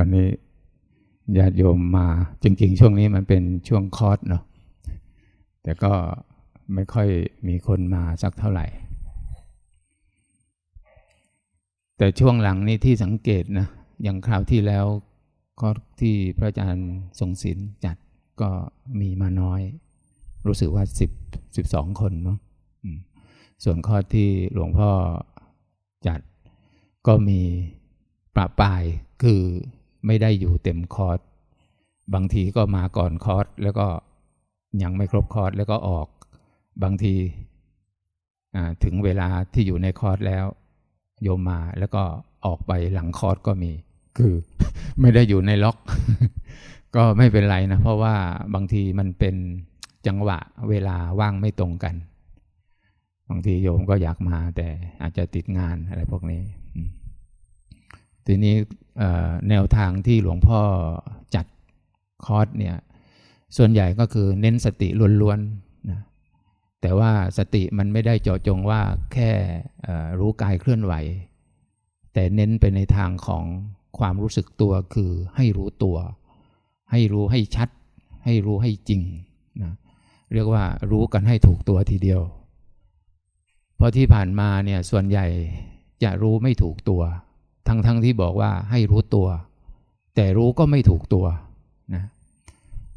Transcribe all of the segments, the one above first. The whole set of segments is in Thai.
ตอนนี้ญาติโยมมาจริง ๆ ช่วงนี้มันเป็นช่วงคอร์สเนาะแต่ก็ไม่ค่อยมีคนมาสักเท่าไหร่ แต่ช่วงหลังนี้ที่สังเกตนะอย่างคราวที่แล้วคอร์สที่พระอาจารย์ทรงศิลป์จัดก็มีมาน้อย รู้สึกว่าสิบสิบสองคนเนาะส่วนคอร์สที่หลวงพ่อจัดก็มีประปายคือ ไม่ได้อยู่เต็มคอร์สบางทีก็มาก่อนคอร์สแล้วก็ยังไม่ครบคอร์สแล้วก็ออก บางทีถึงเวลาที่อยู่ในคอร์สแล้ว โยมมาแล้วก็ออกไปหลังคอร์สก็มี คือไม่ได้อยู่ในล็อก ก็ไม่เป็นไรนะ เพราะว่าบางทีมันเป็นจังหวะเวลาว่างไม่ตรงกัน บางทีโยมก็อยากมาแต่อาจจะติดงานอะไรพวกนี้ ทีนี้แนวทางที่หลวงพ่อจัดคอร์สเนี่ยส่วนใหญ่ก็คือเน้นสติล้วนๆนะแต่ว่าสติมันไม่ได้เจาะจงว่าแค่รู้กายเคลื่อนไหว แต่เน้นไปในทางของความรู้สึกตัวคือให้รู้ตัว ให้รู้ให้ชัด ให้รู้ให้จริงนะเรียกว่ารู้กันให้ถูกตัวทีเดียว เพราะที่ผ่านมาเนี่ยส่วนใหญ่จะรู้ไม่ถูกตัว ทั้งๆทที่บอกว่าให้รู้ตัว แต่รู้ก็ไม่ถูกตัวนะ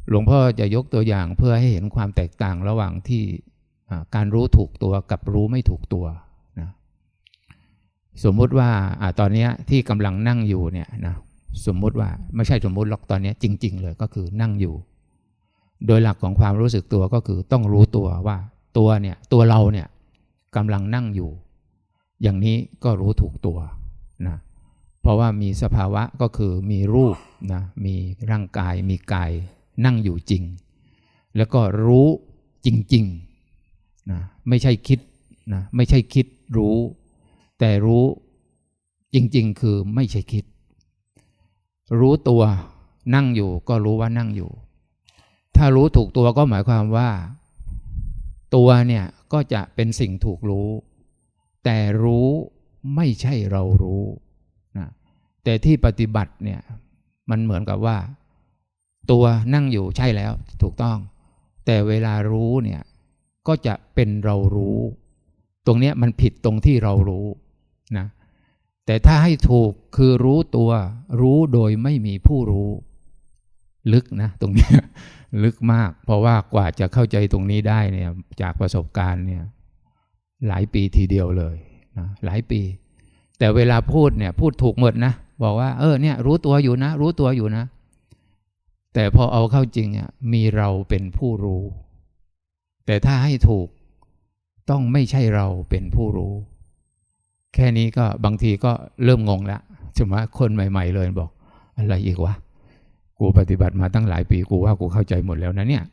หลวงพ่อจะยกตัวอย่างเพื่อให้เห็นความแตกต่างระหว่างที่การรู้ถูกตัวกับรู้ไม่ถูกตัวนะสมมุติว่าอตอนนี้ที่กำลังนั่งอยู่เนี่ยนะสมมุติว่าไม่ใช่สมมุติหรอกตอนนี้จริง ๆ เลยก็คือนั่งอยู่ โดยหลักของความรู้สึกตัวก็คือต้องรู้ตัวว่าตัวเนี่ยตัวเราเนี่ยกำลังนั่งอยู่ อย่างนี้ก็รู้ถูกตัวนะ เพราะว่ามีสภาวะก็คือมีรูปนะมีร่างกายมีกายนั่งอยู่จริง แล้วก็รู้จริงๆนะไม่ใช่คิดนะไม่ใช่คิดรู้ แต่รู้จริงๆ คือไม่ใช่คิด รู้ตัวนั่งอยู่ก็รู้ว่านั่งอยู่ ถ้ารู้ถูกตัวก็หมายความว่า ตัวเนี่ยก็จะเป็นสิ่งถูกรู้ แต่รู้ไม่ใช่เรารู้ แต่ที่ปฏิบัติเนี่ยมันเหมือนกับว่า ตัวนั่งอยู่ใช่แล้วถูกต้อง แต่เวลารู้เนี่ยก็จะเป็นเรารู้ ตรงนี้มันผิดตรงที่เรารู้นะแต่ถ้าให้ถูกคือรู้ตัวรู้โดยไม่มีผู้รู้ ลึกนะตรงนี้ลึกมาก เพราะว่ากว่าจะเข้าใจตรงนี้ได้เนี่ยจากประสบการณ์เนี่ยหลายปีทีเดียวเลยนะหลายปี แต่เวลาพูดเนี่ยพูดถูกหมดนะ บอกว่า เออเนี่ย รู้ตัวอยู่นะ รู้ตัวอยู่นะ แต่พอเอาเข้าจริงอะมีเราเป็นผู้รู้ แต่ถ้าให้ถูกต้องไม่ใช่เราเป็นผู้รู้ แค่นี้ก็บางทีก็เริ่มงงละสมมติคนใหม่ ๆ เลยบอก อะไรอีกวะกูปฏิบัติมาตั้งหลายปีกูว่ากูเข้าใจหมดแล้วนะเนี่ย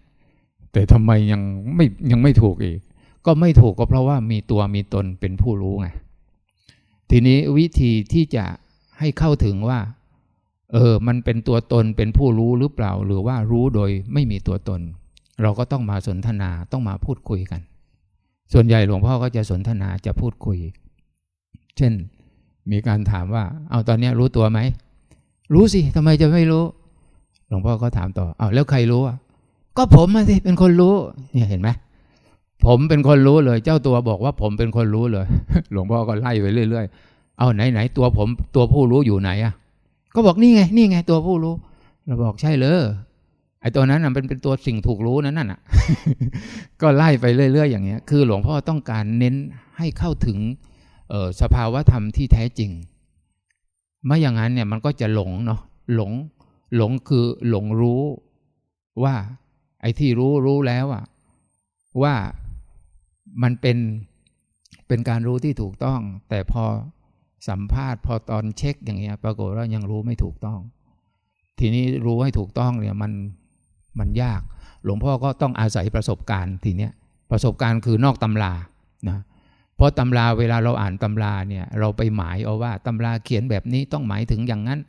แต่ทำไมยังไม่ยังไม่ถูกอีก ก็ไม่ถูกก็เพราะว่ามีตัวมีตนเป็นผู้รู้ไงทีนี้วิธีที่จะ ให้เข้าถึงว่า เออ มันเป็นตัวตนเป็นผู้รู้หรือเปล่า หรือว่ารู้โดยไม่มีตัวตน เราก็ต้องมาสนทนาต้องมาพูดคุยกัน ส่วนใหญ่หลวงพ่อก็จะสนทนาจะพูดคุย เช่น มีการถามว่า เอาตอนนี้รู้ตัวไหม รู้สิทำไมจะไม่รู้ หลวงพ่อก็ถามต่อเอาแล้วใครรู้อะก็ผมสิเป็นคนรู้ เนี่ยเห็นไหมผมเป็นคนรู้เลย เจ้าตัวบอกว่าผมเป็นคนรู้เลย หลวงพ่อก็ไล่ไปเรื่อย เอาไหนไหนตัวผมตัวผู้รู้อยู่ไหนอะ ก็บอกนี่ไง นี่ไงตัวผู้รู้ เราบอกใช่เลยไอ้ตัวนั้นมันเป็นตัวสิ่งถูกรู้นั่นน่ะ ก็ไล่ไปเรื่อย ๆ อย่างเงี้ย คือหลวงพ่อต้องการเน้นให้เข้าถึงสภาวะธรรมที่แท้จริง ไม่อย่างนั้นเนี่ยมันก็จะหลงเนาะหลงหลงคือหลงรู้ว่า ไอ้ที่รู้รู้แล้วอะว่ามันเป็นเป็นการรู้ที่ถูกต้อง แต่พอ สัมภาษณ์พอตอนเช็คอย่างเงี้ยปรากฏว่ายังรู้ไม่ถูกต้อง ทีนี้รู้ให้ถูกต้องเนี่ยมันมันยาก หลวงพ่อก็ต้องอาศัยประสบการณ์ทีเนี้ยประสบการณ์คือนอกตำรานะเพราะตำราเวลาเราอ่านตำราเนี่ยเราไปหมายเอาว่าตำราเขียนแบบนี้ต้องหมายถึงอย่างนั้น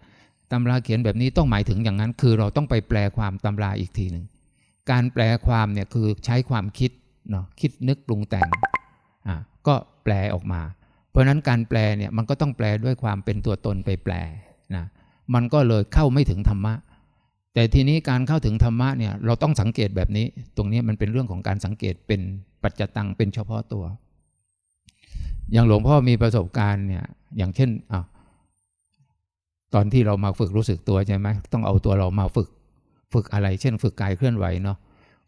ตำราเขียนแบบนี้ต้องหมายถึงอย่างนั้น คือเราต้องไปแปลความตำราอีกทีหนึ่งการแปลความเนี่ยคือใช้ความคิดเนาะคิดนึกปรุงแต่งอ่าก็แปลออกมา ราะนั้นการแปลเนี่ยมันก็ต้องแปลด้วยความเป็นตัวตนไปแปลนะมันก็เลยเข้าไม่ถึงธรรมะ แต่ทีนี้การเข้าถึงธรรมะเนี่ยเราต้องสังเกตแบบนี้ ตรงนี้มันเป็นเรื่องของการสังเกตเป็นปัจจตังเป็นเฉพาะตัว อย่างหลวงพ่อมีประสบการณ์เนี่ยอย่างเช่นอะตอนที่เรามาฝึกรู้สึกตัวใช่ไหมต้องเอาตัวเรามาฝึก ฝึกอะไร เช่น ฝึกกายเคลื่อนไหวเนาะ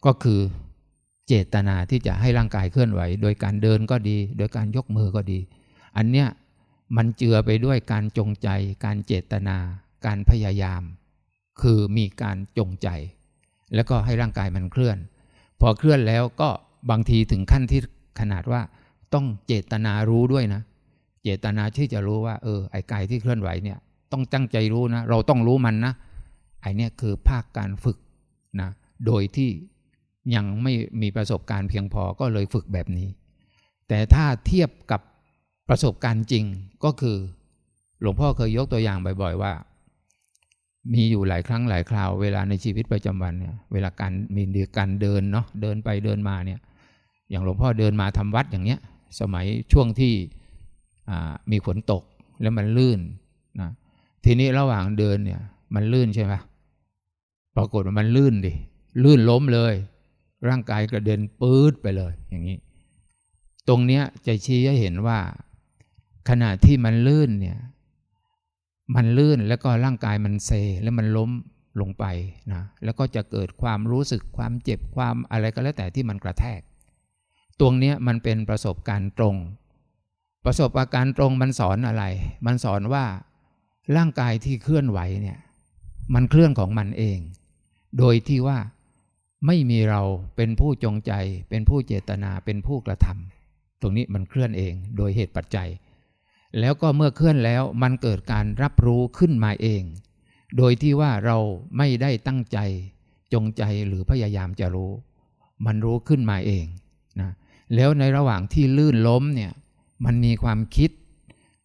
ก็คือเจตนาที่จะให้ร่างกายเคลื่อนไหว โดยการเดินก็ดี โดยการยกมือก็ดี อันเนี้ยมันเจือไปด้วยการจงใจ การเจตนา การพยายาม คือมีการจงใจ แล้วก็ให้ร่างกายมันเคลื่อน พอเคลื่อนแล้วก็บางทีถึงขั้นที่ขนาดว่าต้องเจตนารู้ด้วยนะ เจตนาที่จะรู้ว่า เออไอ้กายที่เคลื่อนไหวเนี่ย ต้องตั้งใจรู้นะ เราต้องรู้มันนะไอ้นี่คือภาคการฝึกนะโดยที่ยังไม่มีประสบการณ์เพียงพอก็เลยฝึกแบบนี้ แต่ถ้าเทียบกับ ประสบการณ์จริงก็คือ หลวงพ่อเคยยกตัวอย่างบ่อย ๆ ว่า มีอยู่หลายครั้งหลายคราวเวลาในชีวิตประจำวันเนี่ยเวลาการมีการเดินเนาะเดินไปเดินมาเนี่ย อย่างหลวงพ่อเดินมาทำวัดอย่างเนี้ย สมัยช่วงที่มีฝนตกแล้วมันลื่นนะทีนี้ระหว่างเดินเนี่ย มันลื่นใช่ไหมปรากฏว่ามันลื่นดิลื่นล้มเลย ร่างกายกระเด็นปื๊ดไปเลย อย่างนี้ ตรงเนี้ยจะชี้ให้เห็นว่า ขณะที่มันลื่นเนี่ย มันลื่นแล้วก็ร่างกายมันเซแล้วมันล้มลงไปนะแล้วก็จะเกิดความรู้สึกความเจ็บความอะไรก็แล้วแต่ที่มันกระแทก ตรงนี้มันเป็นประสบการณ์ตรง ประสบการณ์ตรงมันสอนอะไร มันสอนว่าร่างกายที่เคลื่อนไหวเนี่ย มันเคลื่อนของมันเอง โดยที่ว่าไม่มีเราเป็นผู้จงใจ เป็นผู้เจตนาเป็นผู้กระทำตรงนี้มันเคลื่อนเองโดยเหตุปัจจัย แล้วก็เมื่อเคลื่อนแล้วมันเกิดการรับรู้ขึ้นมาเอง โดยที่ว่าเราไม่ได้ตั้งใจ จงใจหรือพยายามจะรู้ มันรู้ขึ้นมาเองนะแล้วในระหว่างที่ลื่นล้มเนี่ยมันมีความคิด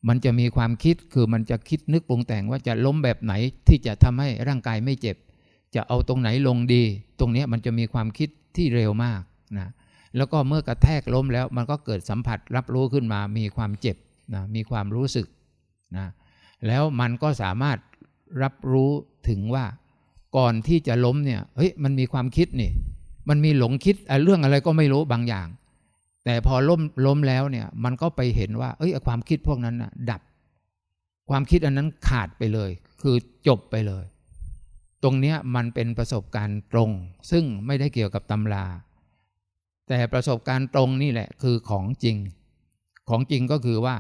มันจะมีความคิดคือมันจะคิดนึกปรุงแต่งว่าจะล้มแบบไหนที่จะทำให้ร่างกายไม่เจ็บ จะเอาตรงไหนลงดี ตรงนี้มันจะมีความคิดที่เร็วมากนะแล้วก็เมื่อกระแทกล้มแล้วมันก็เกิดสัมผัสรับรู้ขึ้นมามีความเจ็บ นะมีความรู้สึกนะแล้วมันก็สามารถรับรู้ถึงว่าก่อนที่จะล้มเนี่ยเฮ้ยมันมีความคิดนี่ มันมีหลงคิดเรื่องอะไรก็ไม่รู้บางอย่าง แต่พอล้มล้มแล้วเนี่ยมันก็ไปเห็นว่าเอ้ยความคิดพวกนั้นนะดับ ความคิดอันนั้นขาดไปเลย คือจบไปเลย ตรงนี้มันเป็นประสบการณ์ตรง ซึ่งไม่ได้เกี่ยวกับตำราแต่ประสบการณ์ตรงนี่แหละคือของจริง ของจริงก็คือว่า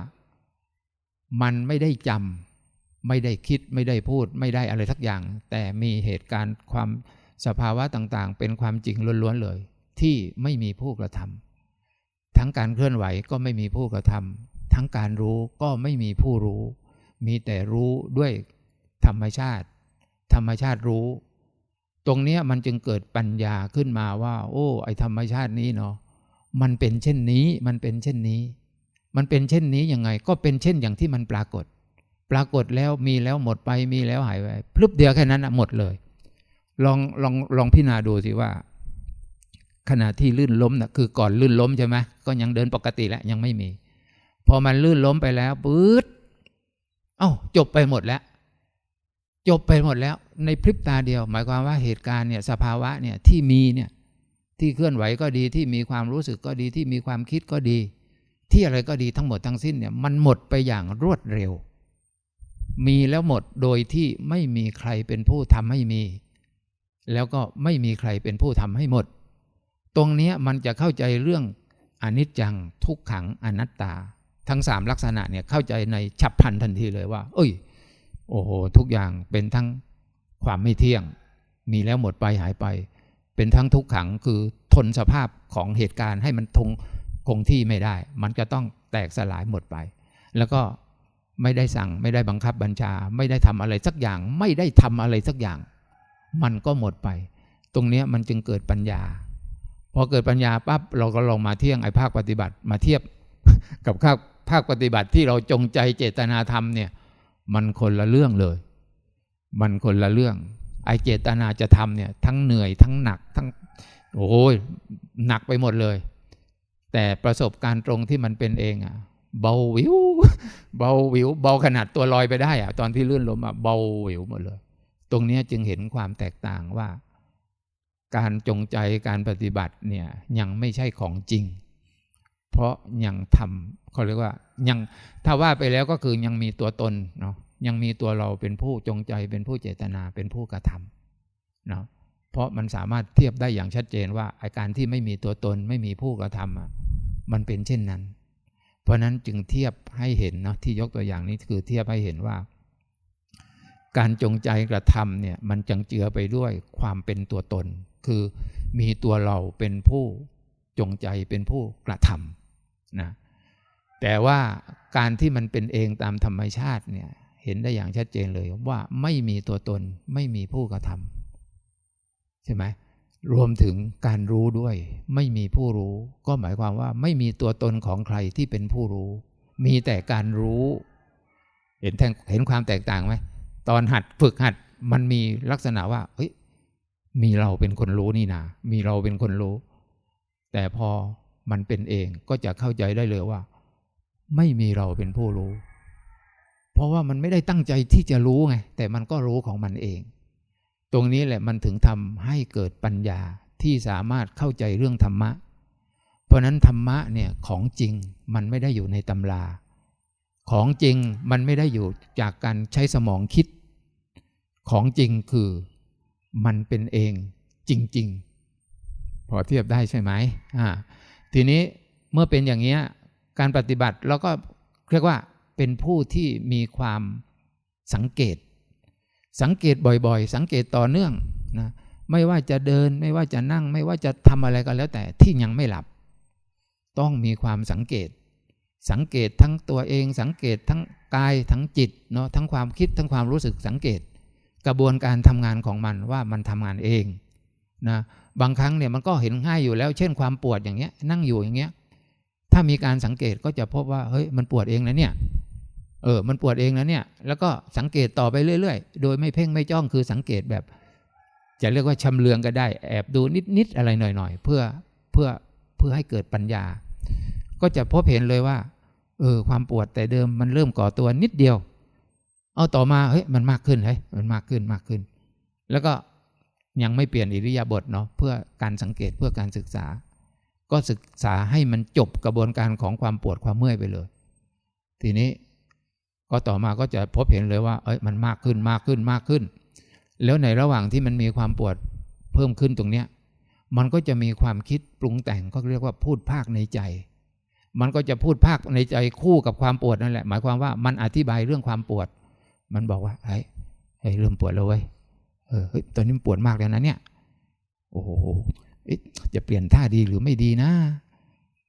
มันไม่ได้จำไม่ได้คิดไม่ได้พูดไม่ได้อะไรทักอย่าง แต่มีเหตุการณ์ความสภาวะต่างๆ เป็นความจริงล้วนๆเลย ที่ไม่มีผู้กระทำทั้งการเคลื่อนไหวก็ไม่มีผู้กระทำทั้งการรู้ก็ไม่มีผู้รู้ มีแต่รู้ด้วยธรรมชาติ ธรรมชาติรู้ ตรงนี้มันจึงเกิดปัญญาขึ้นมาว่า โอ้ ไอธรรมชาตินี้เนาะมันเป็นเช่นนี้ มันเป็นเช่นนี้ มันเป็นเช่นนี้ยังไง ก็เป็นเช่นอย่างที่มันปรากฏ ปรากฏแล้วมีแล้วหมดไปมีแล้วหายไปพลึบเดียวแค่นั้นหมดเลย ลองลองลองพิจารณาดูสิว่า ขณะที่ลื่นล้มนะคือก่อนลื่นล้มใช่ไหมก็ยังเดินปกติแล้วยังไม่มี พอมันลื่นล้มไปแล้วปื๊ดเอ้าจบไปหมดแล้ว จบไปหมดแล้ว ในพริบตาเดียว หมายความว่าเหตุการณ์เนี่ยสภาวะเนี่ยที่มีเนี่ยที่เคลื่อนไหวก็ดีที่มีความรู้สึกก็ดีที่มีความคิดก็ดี ที่อะไรก็ดีทั้งหมดทั้งสิ้นเนี่ยมันหมดไปอย่างรวดเร็ว มีแล้วหมดโดยที่ไม่มีใครเป็นผู้ทำให้มี แล้วก็ไม่มีใครเป็นผู้ทำให้หมด ตรงนี้มันจะเข้าใจเรื่องอนิจจังทุกขังอนัตตา ทั้งสามลักษณะเนี่ยเข้าใจในฉับพลันทันทีเลยว่า เอ้ย โอ้โหทุกอย่างเป็นทั้งความไม่เที่ยง มีแล้วหมดไปหายไป เป็นทั้งทุกขังคือทนสภาพของเหตุการณ์ให้มันทง คงที่ไม่ได้ มันจะต้องแตกสลายหมดไป แล้วก็ไม่ได้สั่งไม่ได้บังคับบัญชา ไม่ได้ทำอะไรสักอย่าง ไม่ได้ทำอะไรสักอย่าง มันก็หมดไป ตรงนี้มันจึงเกิดปัญญา พอเกิดปัญญาปั๊บเราก็ลองมาเที่ยงไอ้ภาคปฏิบัติมาเทียบกับภาคภาคปฏิบัติที่เราจงใจเจตนาทำเนี่ยมันคนละเรื่องเลย มันคนละเรื่อง ไอเจตนาจะทำเนี่ยทั้งเหนื่อยทั้งหนักทั้งโอ้ยหนักไปหมดเลย แต่ประสบการณ์ตรงที่มันเป็นเองอะเบาวิวเบาวิวเบาขนาดตัวลอยไปได้อะตอนที่ลื่นลมอะเบาวิวหมดเลย ตรงนี้จึงเห็นความแตกต่างว่า การจงใจการปฏิบัติเนี่ยยังไม่ใช่ของจริง เพราะยังทำเขาเรียกว่ายังถ้าว่าไปแล้วก็คือยังมีตัวตนเนาะยังมีตัวเราเป็นผู้จงใจเป็นผู้เจตนาเป็นผู้กระทำเนาะ เพราะมันสามารถเทียบได้อย่างชัดเจนว่าอาการที่ไม่มีตัวตนไม่มีผู้กระทำมันเป็นเช่นนั้น เพราะนั้นจึงเทียบให้เห็นเนาะที่ยกตัวอย่างนี้คือเทียบให้เห็นว่า การจงใจกระทำเนี่ยมันจังเจือไปด้วยความเป็นตัวตน คือมีตัวเราเป็นผู้จงใจเป็นผู้กระทำนะแต่ว่าการที่มันเป็นเองตามธรรมชาติเนี่ยเห็นได้อย่างชัดเจนเลยว่าไม่มีตัวตนไม่มีผู้กระทำ ใช่ไหมรวมถึงการรู้ด้วย ไม่มีผู้รู้ ก็หมายความว่าไม่มีตัวตนของใครที่เป็นผู้รู้ มีแต่การรู้ เห็นแทงเห็นความแตกต่างไหมตอนหัดฝึกหัดมันมีลักษณะว่าเฮ้ยมีเราเป็นคนรู้นี่นามีเราเป็นคนรู้ แต่พอมันเป็นเองก็จะเข้าใจได้เลยว่า ไม่มีเราเป็นผู้รู้ เพราะว่ามันไม่ได้ตั้งใจที่จะรู้ไง แต่มันก็รู้ของมันเอง รงนี้แหละมันถึงทำให้เกิดปัญญาที่สามารถเข้าใจเรื่องธรรมะ เพราะนั้นธรรมะเนี่ยของจริงมันไม่ได้อยู่ในตำรา ของจริงมันไม่ได้อยู่จากการใช้สมองคิด ของจริงคือมันเป็นเองจริง ๆ พอเทียบได้ใช่ไหมอ่าทีนี้เมื่อเป็นอย่างนี้การปฏิบัติเราก็เรียกว่าเป็นผู้ที่มีความสังเกต สังเกตบ่อยๆ สังเกตต่อเนื่องนะไม่ว่าจะเดินไม่ว่าจะนั่ง ไม่ว่าจะทำอะไรก็แล้วแต่ที่ยังไม่หลับ ต้องมีความสังเกต สังเกตทั้งตัวเอง สังเกตทั้งกายทั้งจิตเนาะทั้งความคิดทั้งความรู้สึกสังเกต กระบวนการทำงานของมันว่ามันทำงานเองนะบางครั้งเนี่ยมันก็เห็นง่ายอยู่แล้ว เช่นความปวดอย่างเงี้ยนั่งอยู่อย่างเงี้ยถ้ามีการสังเกตก็จะพบว่าเฮ้ยมันปวดเองนะเนี่ย เออ มันปวดเองนะเนี่ย แล้วก็สังเกตต่อไปเรื่อย ๆ โดยไม่เพ่งไม่จ้องคือสังเกตแบบ จะเรียกว่าชำเลืองก็ได้ แอบดูนิด ๆ อะไรหน่อย ๆ เพื่อ เพื่อ เพื่อให้เกิดปัญญา ก็จะพบเห็นเลยว่า เออ ความปวดแต่เดิมมันเริ่มก่อตัวนิดเดียว เอาต่อมา เฮ้ย มันมากขึ้น เฮ้ย มันมากขึ้นมากขึ้น แล้วก็ยังไม่เปลี่ยนอิริยาบถเนาะ เพื่อการสังเกตเพื่อการศึกษา ก็ศึกษาให้มันจบกระบวนการของความปวดความเมื่อยไปเลย ทีนี้ ก็ต่อมาก็จะพบเห็นเลยว่าเอ้ยมันมากขึ้นมากขึ้นมากขึ้น แล้วในระหว่างที่มันมีความปวดเพิ่มขึ้นตรงเนี้ยมันก็จะมีความคิดปรุงแต่งก็เรียกว่าพูดภาคในใจ มันก็จะพูดภาคในใจคู่กับความปวดนั่นแหละ หมายความว่ามันอธิบายเรื่องความปวด มันบอกว่าเฮ้ยเฮ้เริ่มปวดแล้วเว้ยเออตอนนี้มันปวดมากแล้วนะเนี่ย โอ้โหจะเปลี่ยนท่าดีหรือไม่ดีนะ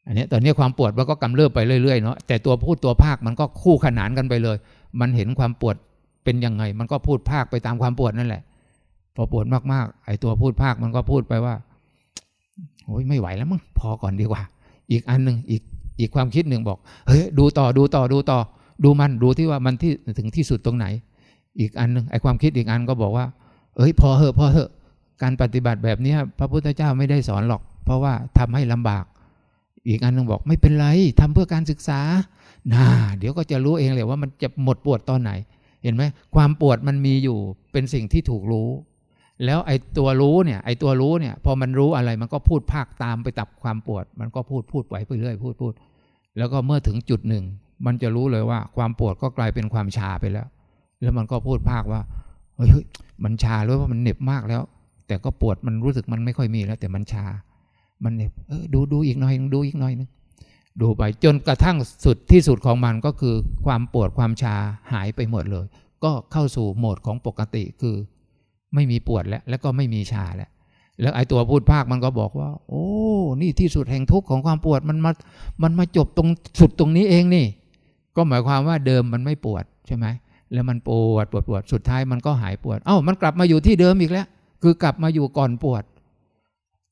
อันนี้ตอนนี้ความปวดมันก็กำเริบไปเรื่อยๆเนาะแต่ตัวพูดตัวภาคมันก็คู่ขนานกันไปเลย มันเห็นความปวดเป็นยังไง มันก็พูดภาคไปตามความปวดนั่นแหละ พอปวดมากๆ ไอ้ตัวพูดภาคมันก็พูดไปว่าโอ้ยไม่ไหวแล้วมั้งพอก่อนดีกว่า อีกอันหนึ่งอีกอีกความคิดหนึ่งบอกเฮ้ยดูต่อดูต่อดูต่อ ดูมันดูที่ว่ามันที่ถึงที่สุดตรงไหน อีกอันหนึ่งไอ้ความคิดอีกอันก็บอกว่า เอ้ย พอเหอะพอเหอะ การปฏิบัติแบบนี้พระพุทธเจ้าไม่ได้สอนหรอก เพราะว่าทำให้ลำบาก อีกอันนึงบอกไม่เป็นไรทำเพื่อการศึกษาน่าเดี๋ยวก็จะรู้เองเลยว่ามันจะหมดปวดตอนไหน เห็นไหมความปวดมันมีอยู่เป็นสิ่งที่ถูกรู้ แล้วไอ้ตัวรู้เนี่ยไอ้ตัวรู้เนี่ยพอมันรู้อะไรมันก็พูดภาคตามไปตับความปวด มันก็พูดพูดไปเรื่อยพูดพูดแล้วก็เมื่อถึงจุดหนึ่ง มันจะรู้เลยว่าความปวดก็กลายเป็นความชาไปแล้ว แล้วมันก็พูดภาคว่าเฮ้ยมันชาหรือว่ามันเหน็บมากแล้ว แต่ก็ปวดมันรู้สึกมันไม่ค่อยมีแล้ว แต่มันชา มันเออดูดูอีกหน่อยดูอีกหน่อยนึงดูไปจนกระทั่งสุดที่สุดของมันก็คือความปวดความชาหายไปหมดเลย ก็เข้าสู่โหมดของปกติคือ ไม่มีปวดแล้ว แล้วก็ไม่มีชาแล้วแล้วไอ้ตัวพูดภาคมันก็บอกว่า โอ้ นี่ที่สุดแห่งทุกข์ของความปวดมันมามันมาจบตรงสุดตรงนี้เองนี่ ก็หมายความว่าเดิมมันไม่ปวดใช่ไหมแล้วมันปวดปวดปวดสุดท้ายมันก็หายปวด เอ้ามันกลับมาอยู่ที่เดิมอีกแล้ว คือกลับมาอยู่ก่อนปวด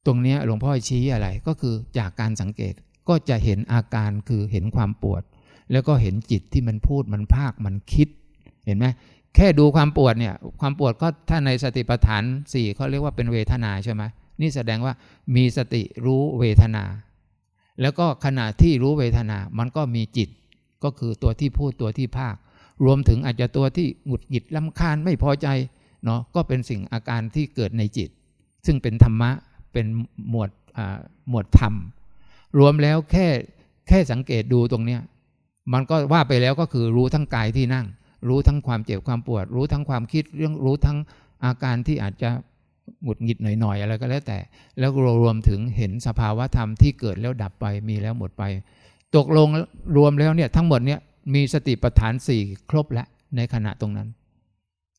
ตรงนี้หลวงพ่อชี้อะไรก็คือจากการสังเกตก็จะเห็นอาการคือเห็นความปวด แล้วก็เห็นจิตที่มันพูดมันภาคมันคิด เห็นไหมแค่ดูความปวดเนี่ยความปวดก็ถ้าในสติปัฏฐานสี่เขาเรียกว่าเป็นเวทนาใช่ไหมนี่แสดงว่ามีสติรู้เวทนา แล้วก็ขณะที่รู้เวทนา มันก็มีจิต ก็คือตัวที่พูดตัวที่ภาค รวมถึงอาจจะตัวที่หงุดหงิดลำคาญไม่พอใจเนาะก็เป็นสิ่งอาการที่เกิดในจิต ซึ่งเป็นธรรมะ เป็นหมวดหมวดธรรม รวมแล้วแค่แค่สังเกตดูตรงเนี้ยมันก็ว่าไปแล้วก็คือรู้ทั้งกายที่นั่ง รู้ทั้งความเจ็บความปวด รู้ทั้งความคิดเรื่องรู้ทั้งอาการที่อาจจะหงุดหงิดหน่อยๆอะไรก็แล้วแต่ แล้วรวมถึงเห็นสภาวะธรรมที่เกิดแล้วดับไปมีแล้วหมดไป ตกลงรวมแล้วเนี่ยทั้งหมดเนี่ยมีสติปัฏฐานสี่ครบแล้วในขณะตรงนั้น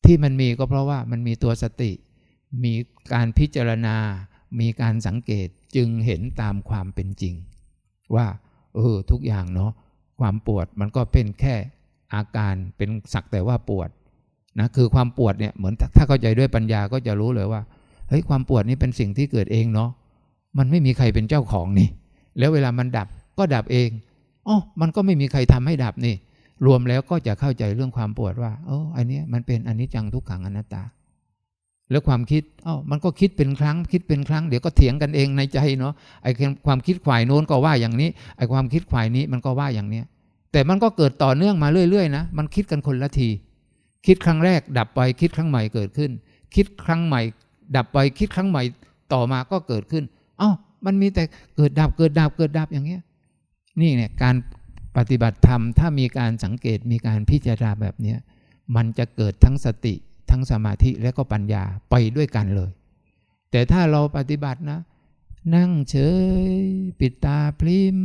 ที่มันมีก็เพราะว่ามันมีตัวสติ มีการพิจารณา มีการสังเกตจึงเห็นตามความเป็นจริง ว่า เออ ทุกอย่างเนาะความปวดมันก็เป็นแค่อาการเป็นสักแต่ว่าปวดนะคือความปวดเนี่ยเหมือนถ้าเข้าใจด้วยปัญญาก็จะรู้เลยว่าเฮ้ยความปวดนี่เป็นสิ่งที่เกิดเองเนาะมันไม่มีใครเป็นเจ้าของนี่ แล้วเวลามันดับก็ดับเองอ๋อมันก็ไม่มีใครทำให้ดับนี่ รวมแล้วก็จะเข้าใจเรื่องความปวดว่าเอออันนี้มันเป็นอนิจจังทุกขังอนัตตา แล้วความคิดอ๋อมันก็คิดเป็นครั้งคิดเป็นครั้ง เดี๋ยวก็เถียงกันเองในใจเนาะไอ้ความคิดฝ่ายโน้นก็ว่าอย่างนี้ไอ้ความคิดฝ่ายนี้มันก็ว่าอย่างเนี้ยแต่มันก็เกิดต่อเนื่องมาเรื่อยๆนะมันคิดกันคนละที คิดครั้งแรก ดับไปคิดครั้งใหม่เกิดขึ้น คิดครั้งใหม่ ดับไปคิดครั้งใหม่ต่อมาก็เกิดขึ้นอ๋อมันมีแต่เกิดดับเกิดดับเกิดดับอย่างเงี้ยนี่เนี่ยการปฏิบัติธรรมถ้ามีการสังเกตมีการพิจารณาแบบเนี้ยมันจะเกิดทั้งสติ ทั้งสมาธิและก็ปัญญาไปด้วยกันเลย แต่ถ้าเราปฏิบัตินะ นั่งเฉย ปิดตาพริม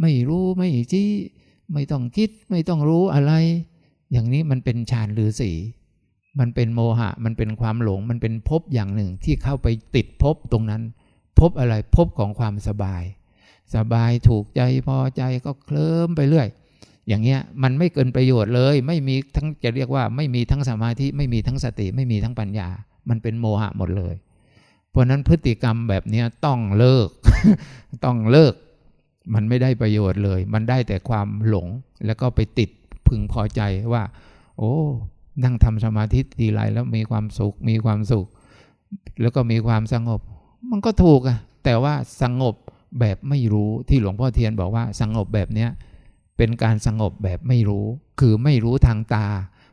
ไม่รู้ไม่จี้ไม่ต้องคิดไม่ต้องรู้อะไร อย่างนี้มันเป็นฌานหรือสีมันเป็นโมหะ มันเป็นความหลง มันเป็นภพอย่างหนึ่งที่เข้าไปติดภพตรงนั้นภพอะไรภพของความสบาย สบายถูกใจพอใจก็เคลิ้มไปเรื่อย อย่างเงี้ยมันไม่เกินประโยชน์เลย ไม่มีทั้งจะเรียกว่าไม่มีทั้งสมาธิไม่มีทั้งสติไม่มีทั้งปัญญา มันเป็นโมหะหมดเลย เพราะนั้นพฤติกรรมแบบนี้ต้องเลิก ต้องเลิก มันไม่ได้ประโยชน์เลย มันได้แต่ความหลงแล้วก็ไปติดพึงพอใจว่า โอ้นั่งทำสมาธิทีไรแล้วมีความสุข มีความสุข แล้วก็มีความสงบ มันก็ถูกอะแต่ว่าสงบแบบไม่รู้ที่หลวงพ่อเทียนบอกว่าสงบแบบเนี้ย เป็นการสงบแบบไม่รู้ คือไม่รู้ทางตา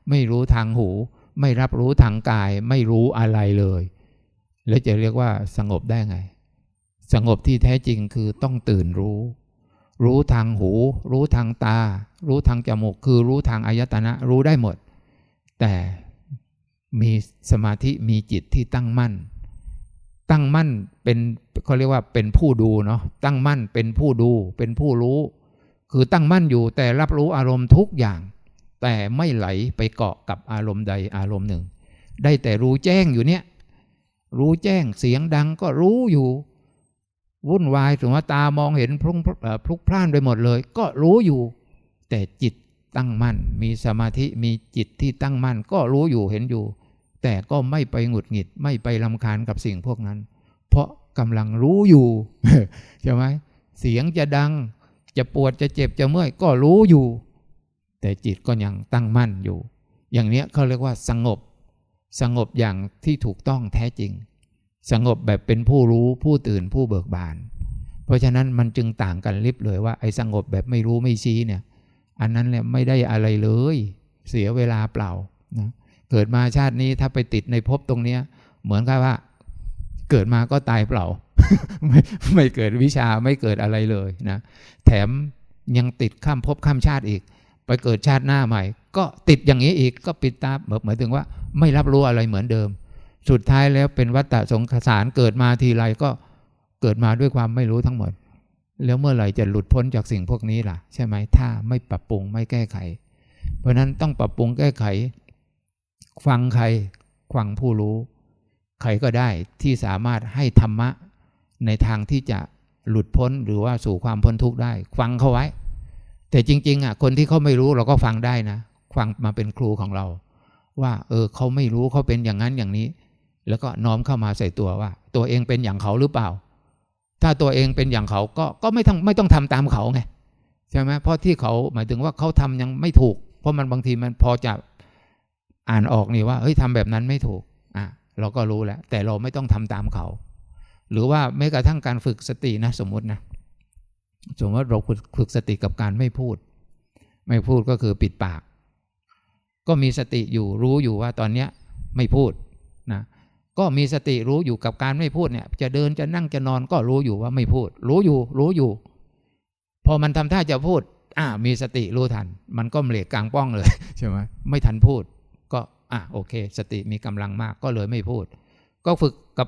ไม่รู้ทางหู ไม่รับรู้ทางกาย ไม่รู้อะไรเลย แล้วจะเรียกว่าสงบได้ไง สงบที่แท้จริงคือต้องตื่นรู้ รู้ทางหู รู้ทางตา รู้ทางจมูก คือรู้ทางอายตนะ รู้ได้หมด แต่มีสมาธิมีจิตที่ตั้งมั่น ตั้งมั่นเป็นเขาเรียกว่าเป็นผู้ดูเนาะตั้งมั่นเป็นผู้ดู เป็นผู้รู้ คือตั้งมั่นอยู่แต่รับรู้อารมณ์ทุกอย่าง แต่ไม่ไหลไปเกาะกับอารมณ์ใดอารมณ์หนึ่ง ได้แต่รู้แจ้งอยู่เนี่ยรู้แจ้งเสียงดังก็รู้อยู่ วุ่นวายถึงว่าตามองเห็นพลุกพลุกพล่านไปหมดเลย ก็รู้อยู่ แต่จิตตั้งมั่น มีสมาธิมีจิตที่ตั้งมั่น ก็รู้อยู่เห็นอยู่ แต่ก็ไม่ไปหงุดหงิดไม่ไปลำคาญกับสิ่งพวกนั้น เพราะกำลังรู้อยู่ใช่ไหมเสียงจะดัง จะปวดจะเจ็บจะเมื่อยก็รู้อยู่ แต่จิตก็ยังตั้งมั่นอยู่ อย่างเนี้ยเขาเรียกว่าสงบ สงบอย่างที่ถูกต้องแท้จริง สงบแบบเป็นผู้รู้ผู้ตื่นผู้เบิกบาน เพราะฉะนั้นมันจึงต่างกันลิบเลยว่าไอ้สงบแบบไม่รู้ไม่ชี้เนี่ย อันนั้นเนี่ยไม่ได้อะไรเลย เสียเวลาเปล่านะเกิดมาชาตินี้ถ้าไปติดในภพตรงเนี้ยเหมือนกับว่า เกิดมาก็ตายเปล่า ไม่ไม่เกิดวิชาไม่เกิดอะไรเลยนะ แถมยังติดข้ามภพข้ามชาติอีก ไปเกิดชาติหน้าใหม่ ก็ติดอย่างนี้อีกก็ปิดตาหมายถึงว่า ไม่รับรู้อะไรเหมือนเดิม สุดท้ายแล้วเป็นวัฏสงสารเกิดมาทีไรก็เกิดมาด้วยความไม่รู้ทั้งหมด แล้วเมื่อไหร่จะหลุดพ้นจากสิ่งพวกนี้ล่ะ ใช่ไหมถ้าไม่ปรับปรุงไม่แก้ไข เพราะนั้นต้องปรับปรุงแก้ไข ฟังใครฟังผู้รู้ ใครก็ได้ที่สามารถให้ธรรมะ ในทางที่จะหลุดพ้นหรือว่าสู่ความพ้นทุกข์ได้ ฟังเขาไว้ แต่จริงๆอะคนที่เขาไม่รู้เราก็ฟังได้นะ ฟังมาเป็นครูของเรา ว่าเออเขาไม่รู้เขาเป็นอย่างนั้นอย่างนี้ แล้วก็น้อมเข้ามาใส่ตัวว่า ตัวเองเป็นอย่างเขาหรือเปล่า ถ้าตัวเองเป็นอย่างเขาก็ก็ไม่ต้องไม่ต้องทำตามเขาไงใช่ไหมเพราะที่เขาหมายถึงว่าเขาทำยังไม่ถูก เพราะมันบางทีมันพอจะอ่านออกนี่ว่าเฮ้ยทำแบบนั้นไม่ถูกอะเราก็รู้แล้ว แต่เราไม่ต้องทำตามเขา หรือว่าแม้กระทั่งการฝึกสตินะสมมตินะสมมติว่าเราฝึกสติกับการไม่พูด ไม่พูดก็คือปิดปาก ก็มีสติอยู่รู้อยู่ว่าตอนเนี้ยไม่พูดนะก็มีสติรู้อยู่กับการไม่พูดเนี่ย จะเดินจะนั่งจะนอนก็รู้อยู่ว่าไม่พูด รู้อยู่ รู้อยู่ พอมันทำท่าจะพูด อ่า มีสติรู้ทัน มันก็เหลกกลางป้องเลยใช่ไหมไม่ทันพูด ก็อะโอเค สติมีกำลังมากก็เลยไม่พูด ก็ฝึกกับ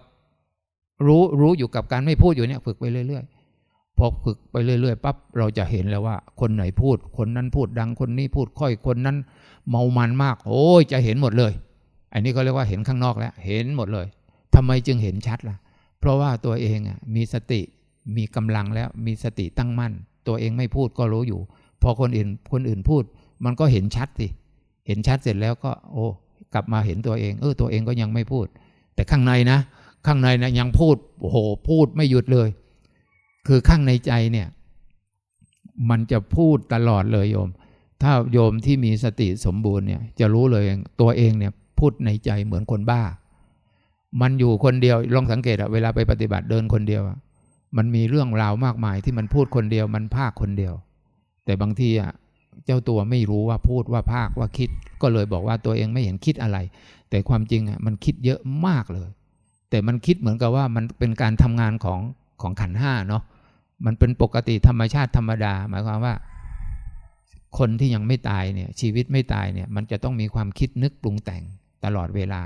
รู้รู้อยู่กับการไม่พูดอยู่เนี่ยฝึกไปเรื่อยๆพอฝึกไปเรื่อยๆปั๊บเราจะเห็นแล้วว่า คนไหนพูด คนนั้นพูดดังคนนี้พูดค่อยคนนั้น เมามันมาก โอ้ยจะเห็นหมดเลย อันนี้ก็เรียกว่าเห็นข้างนอกแล้ว เห็นหมดเลยทำไมจึงเห็นชัดล่ะ เพราะว่าตัวเองอะมีสติมีกำลังแล้วมีสติตั้งมั่น ตัวเองไม่พูดก็รู้อยู่ พอคนอื่นคนอื่นพูด มันก็เห็นชัดสิเห็นชัดเสร็จแล้วก็ โอ้ กลับมาเห็นตัวเอง เออตัวเองก็ยังไม่พูด แต่ข้างในนะ ข้างในนะยังพูดโอ้โหพูดไม่หยุดเลย คือข้างในใจเนี่ย มันจะพูดตลอดเลยโยม ถ้าโยมที่มีสติสมบูรณ์เนี่ย จะรู้เลยตัวเองเนี่ย พูดในใจเหมือนคนบ้า มันอยู่คนเดียวลองสังเกตอะเวลาไปปฏิบัติเดินคนเดียวอะมันมีเรื่องราวมากมายที่มันพูดคนเดียว มันภาคคนเดียว แต่บางทีอะเจ้าตัวไม่รู้ว่าพูดว่าภาคว่าคิด ก็เลยบอกว่าตัวเองไม่เห็นคิดอะไร แต่ความจริงอะมันคิดเยอะมากเลย แต่มันคิดเหมือนกับว่ามันเป็นการทำงานของของขันห้าเนาะมันเป็นปกติธรรมชาติธรรมดา หมายความว่า คนที่ยังไม่ตายเนี่ย ชีวิตไม่ตายเนี่ย มันจะต้องมีความคิดนึกปรุงแต่งตลอดเวลา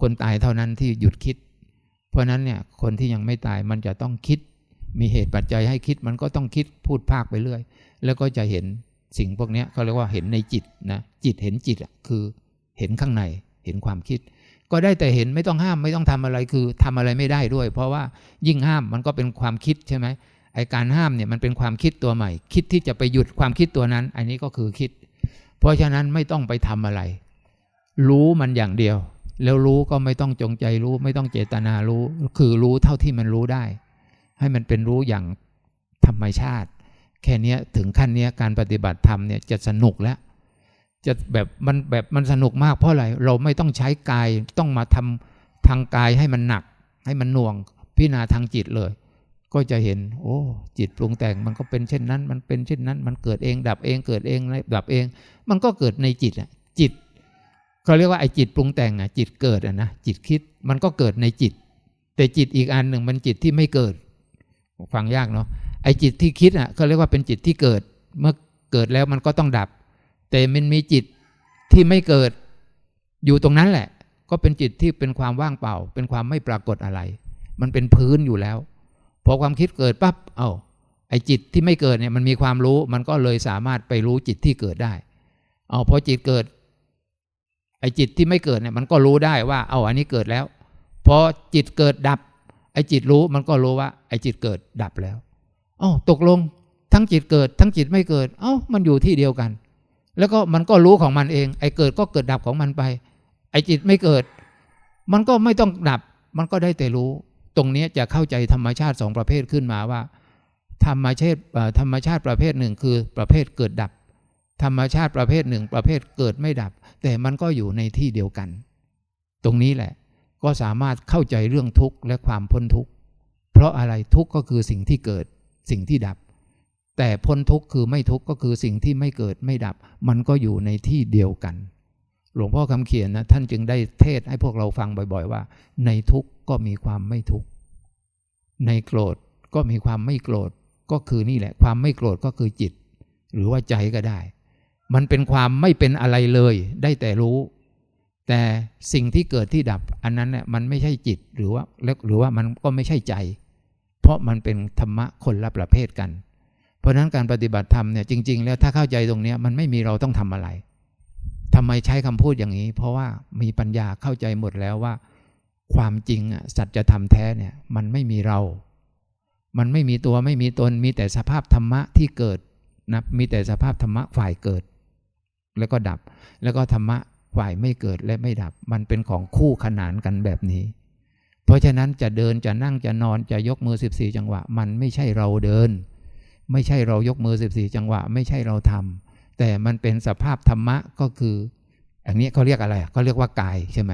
คนตายเท่านั้นที่หยุดคิด เพราะนั้นเนี่ยคนที่ยังไม่ตายมันจะต้องคิด มีเหตุปัจจัยให้คิดมันก็ต้องคิดพูดภาคไปเรื่อย แล้วก็จะเห็นสิ่งพวกนี้เขาเรียกว่าเห็นในจิตนะจิตเห็นจิตอะคือเห็นข้างในเห็นความคิด ก็ได้แต่เห็นไม่ต้องห้ามไม่ต้องทำอะไรคือทำอะไรไม่ได้ด้วย เพราะว่ายิ่งห้ามมันก็เป็นความคิดใช่ไหมไอการห้ามเนี่ยมันเป็นความคิดตัวใหม่ คิดที่จะไปหยุดความคิดตัวนั้น อันนี้ก็คือคิด เพราะฉะนั้นไม่ต้องไปทำอะไร รู้มันอย่างเดียว แล้วรู้ก็ไม่ต้องจงใจรู้ ไม่ต้องเจตนารู้ คือรู้เท่าที่มันรู้ได้ ให้มันเป็นรู้อย่างธรรมชาติ แค่นี้ถึงขั้นนี้การปฏิบัติธรรมเนี่ยจะสนุกแล้ว จะแบบมันแบบมันสนุกมากเพราะอะไรเราไม่ต้องใช้กายต้องมาทำทางกายให้มันหนัก ให้มันหน่วง พิจารณาทางจิตเลย ก็จะเห็น โอ้ จิตปรุงแต่งมันก็เป็นเช่นนั้น มันเป็นเช่นนั้น มันเกิดเองดับเองเกิดเองดับเอง มันก็เกิดในจิตอะจิตเขาเรียกว่าไอ้จิตปรุงแต่งอะจิตเกิดอะนะจิตคิดมันก็เกิดในจิต แต่จิตอีกอันหนึ่งมันจิตที่ไม่เกิด ฟังยากเนาะไอ้จิตที่คิดอะเขาเรียกว่าเป็นจิตที่เกิด เมื่อเกิดแล้วมันก็ต้องดับ แต่มันมีจิตที่ไม่เกิดอยู่ตรงนั้นแหละ ก็เป็นจิตที่เป็นความว่างเปล่า เป็นความไม่ปรากฏอะไร มันเป็นพื้นอยู่แล้ว พอความคิดเกิดปั๊บเอา้าไอ้จิตที่ไม่เกิดเนี่ยมันมีความรู้มันก็เลยสามารถไปรู้จิตที่เกิดได้ เอาพอจิตเกิด ไอ้จิตที่ไม่เกิดเนี่ยมันก็รู้ได้ว่า เอาอันนี้เกิดแล้วพอจิตเกิดดับ ไอ้จิตรู้มันก็รู้ว่า ไอ้จิตเกิดดับแล้วอ๋อตกลง ทั้งจิตเกิด ทั้งจิตไม่เกิด เอ้ามันอยู่ที่เดียวกัน แล้วก็มันก็รู้ของมันเอง ไอ้เกิดก็เกิดดับของมันไป ไอ้จิตไม่เกิด มันก็ไม่ต้องดับ มันก็ได้แต่รู้ ตรงนี้จะเข้าใจธรรมชาติสองประเภทขึ้นมาว่า ธรรมชาติธรรมชาติประเภทหนึ่งคือประเภทเกิดดับ ธรรมชาติประเภทหนึ่ง ประเภทเกิดไม่ดับ แต่มันก็อยู่ในที่เดียวกัน ตรงนี้แหละ ก็สามารถเข้าใจเรื่องทุกข์และความพ้นทุกข์ เพราะอะไรทุกข์ก็คือสิ่งที่เกิด สิ่งที่ดับ แต่พ้นทุกข์คือไม่ทุกข์ก็คือสิ่งที่ไม่เกิดไม่ดับ มันก็อยู่ในที่เดียวกัน หลวงพ่อคำเขียนนะท่านจึงได้เทศให้พวกเราฟังบ่อยๆว่า ในทุกข์ก็มีความไม่ทุกข์ในโกรธก็มีความไม่โกรธก็คือนี่แหละ ความไม่โกรธก็คือจิต หรือว่าใจก็ได้ มันเป็นความไม่เป็นอะไรเลย ได้แต่รู้ แต่สิ่งที่เกิดที่ดับ อันนั้นเนี่ยมันไม่ใช่จิตหรือว่าหรือว่ามันก็ไม่ใช่ใจ เพราะมันเป็นธรรมะคนละประเภทกัน เพราะนั้นการปฏิบัติธรรมเนี่ยจริง ๆ แล้วถ้าเข้าใจตรงนี้มันไม่มีเราต้องทำอะไรทำไมใช้คำพูดอย่างนี้ เพราะว่ามีปัญญาเข้าใจหมดแล้วว่า ความจริงอะสัจธรรมแท้เนี่ยมันไม่มีเรา มันไม่มีตัวไม่มีตนมีแต่สภาพธรรมะที่เกิดนะมีแต่สภาพธรรมะฝ่ายเกิด แล้วก็ดับ แล้วก็ธรรมะฝ่ายไม่เกิดและไม่ดับ มันเป็นของคู่ขนานกันแบบนี้ เพราะฉะนั้นจะเดินจะนั่งจะนอนจะยกมือ 14 จังหวะ มันไม่ใช่เราเดิน ไม่ใช่เรายกมือ 14 จังหวะ ไม่ใช่เราทำแต่มันเป็นสภาพธรรมะก็คืออย่างนี้เขาเรียกอะไรเขาเรียกว่ากายใช่ไหม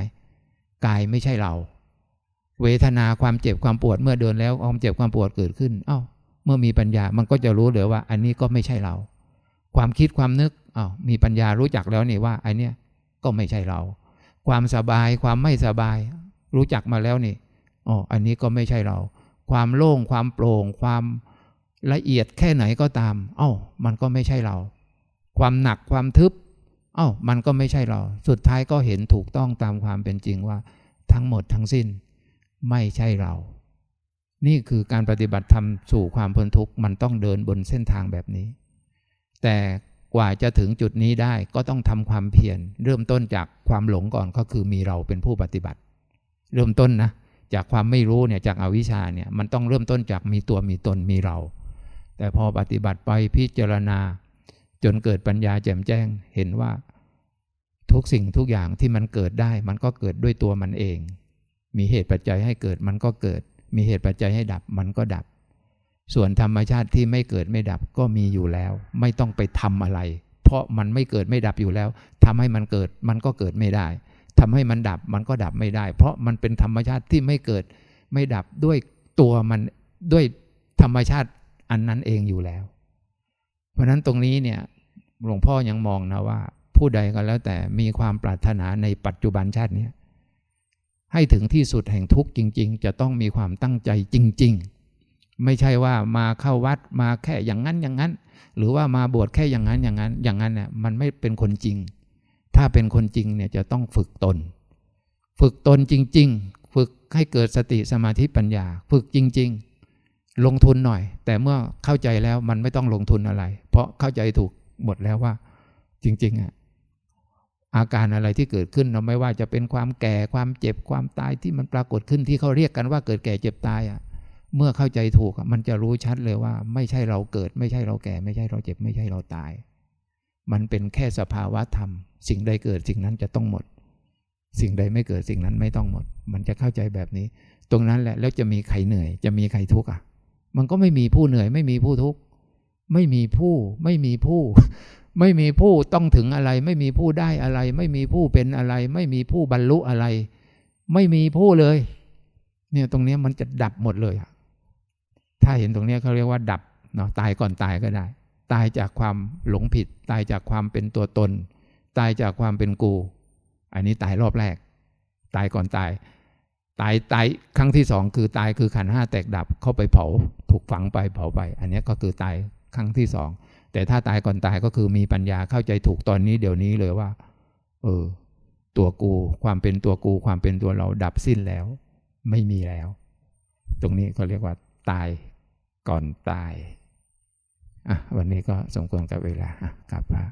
กายไม่ใช่เรา เวทนาความเจ็บความปวดเมื่อเดินแล้วความเจ็บความปวดเกิดขึ้น เอ้า เมื่อมีปัญญามันก็จะรู้เลยว่า อันนี้ก็ไม่ใช่เรา ความคิดความนึกอ้าวมีปัญญารู้จักแล้วนี่ว่าอเนี้ยก็ไม่ใช่เรา ความสบายความไม่สบาย รู้จักมาแล้วนี่อ๋ออันนี้ก็ไม่ใช่เรา ความโล่งความโปร่งความ ละเอียดแค่ไหนก็ตาม เอ้า มันก็ไม่ใช่เรา ความหนักความทึบ เอ้า มันก็ไม่ใช่เรา สุดท้ายก็เห็นถูกต้องตามความเป็นจริงว่า ทั้งหมดทั้งสิ้น ไม่ใช่เรา นี่คือการปฏิบัติธรรมสู่ความพ้นทุกข์มันต้องเดินบนเส้นทางแบบนี้ แต่กว่าจะถึงจุดนี้ได้ก็ต้องทำความเพียรเริ่มต้นจากความหลงก่อนก็คือมีเราเป็นผู้ปฏิบัติ เริ่มต้นนะจากความไม่รู้เนี่ยจากอาวิชชาเนี่ยมันต้องเริ่มต้นจากมีตัวมีตนมีเรา แต่พอปฏิบัติไปพิจารณา จนเกิดปัญญาแจ่มแจ้ง เห็นว่า ทุกสิ่งทุกอย่างที่มันเกิดได้ มันก็เกิดด้วยตัวมันเอง มีเหตุปัจจัยให้เกิดมันก็เกิด มีเหตุปัจจัยให้ดับมันก็ดับ ส่วนธรรมชาติที่ไม่เกิดไม่ดับก็มีอยู่แล้ว ไม่ต้องไปทำอะไร เพราะมันไม่เกิดไม่ดับอยู่แล้วทำให้มันเกิดมันก็เกิดไม่ได้ทำให้มันดับมันก็ดับไม่ได้ เพราะมันเป็นธรรมชาติที่ไม่เกิดไม่ดับด้วยตัวมันด้วยธรรมชาติ อันนั้นเองอยู่แล้ว เพราะนั้นตรงนี้เนี่ยหลวงพ่อยังมองนะว่า ผู้ใดก็แล้วแต่มีความปรารถนาในปัจจุบันชาตินี้ให้ถึงที่สุดแห่งทุกข์จริง ๆ จะต้องมีความตั้งใจจริง ๆ ไม่ใช่ว่ามาเข้าวัดมาแค่อย่างนั้นอย่างนั้น หรือว่ามาบวชแค่อย่างนั้นอย่างนั้น อย่างนั้นเนี่ยมันไม่เป็นคนจริง ถ้าเป็นคนจริงเนี่ยจะต้องฝึกตน ฝึกตนจริง ๆ ฝึกให้เกิดสติสมาธิปัญญา ฝึกจริง ๆ ลงทุนหน่อย แต่เมื่อเข้าใจแล้วมันไม่ต้องลงทุนอะไร เพราะเข้าใจถูกหมดแล้วว่า จริง ๆอะอาการอะไรที่เกิดขึ้นเราไม่ว่าจะเป็นความแก่ความเจ็บความตายที่มันปรากฏขึ้นที่เขาเรียกกันว่าเกิดแก่เจ็บตายอะเมื่อเข้าใจถูกมันจะรู้ชัดเลยว่า ไม่ใช่เราเกิด ไม่ใช่เราแก่ ไม่ใช่เราเจ็บ ไม่ใช่เราตาย มันเป็นแค่สภาวะธรรม สิ่งใดเกิดสิ่งนั้นจะต้องหมด สิ่งใดไม่เกิดสิ่งนั้นไม่ต้องหมด มันจะเข้าใจแบบนี้ ตรงนั้นแหละแล้วจะมีใครเหนื่อย จะมีใครทุกข์อะ มันก็ไม่มีผู้เหนื่อย ไม่มีผู้ทุกข์ไม่มีผู้ไม่มีผู้ ไม่มีผู้ต้องถึงอะไร ไม่มีผู้ได้อะไร ไม่มีผู้เป็นอะไร ไม่มีผู้บรรลุอะไร ไม่มีผู้เลย เนี่ยตรงนี้มันจะดับหมดเลยอะถ้าเห็นตรงนี้เขาเรียกว่า ดับเนาะตายก่อนตายก็ได้ ตายจากความหลงผิด ตายจากความเป็นตัวตน ตายจากความเป็นกู อันนี้ตายรอบแรก ตายก่อนตาย ตายตายครั้งที่สองคือตายคือขันห้าแตกดับเข้าไปเผาถูกฝังไปเผาไป อันนี้ก็คือตายครั้งที่สองแต่ถ้าตายก่อนตายก็คือมีปัญญาเข้าใจถูกตอนนี้เดี๋ยวนี้เลยว่า เออ ตัวกูความเป็นตัวกูความเป็นตัวเราดับสิ้นแล้ว ไม่มีแล้ว ตรงนี้ก็เรียกว่า ตายก่อนตายอะวันนี้ก็สมควรกับเวลาอะกลับมา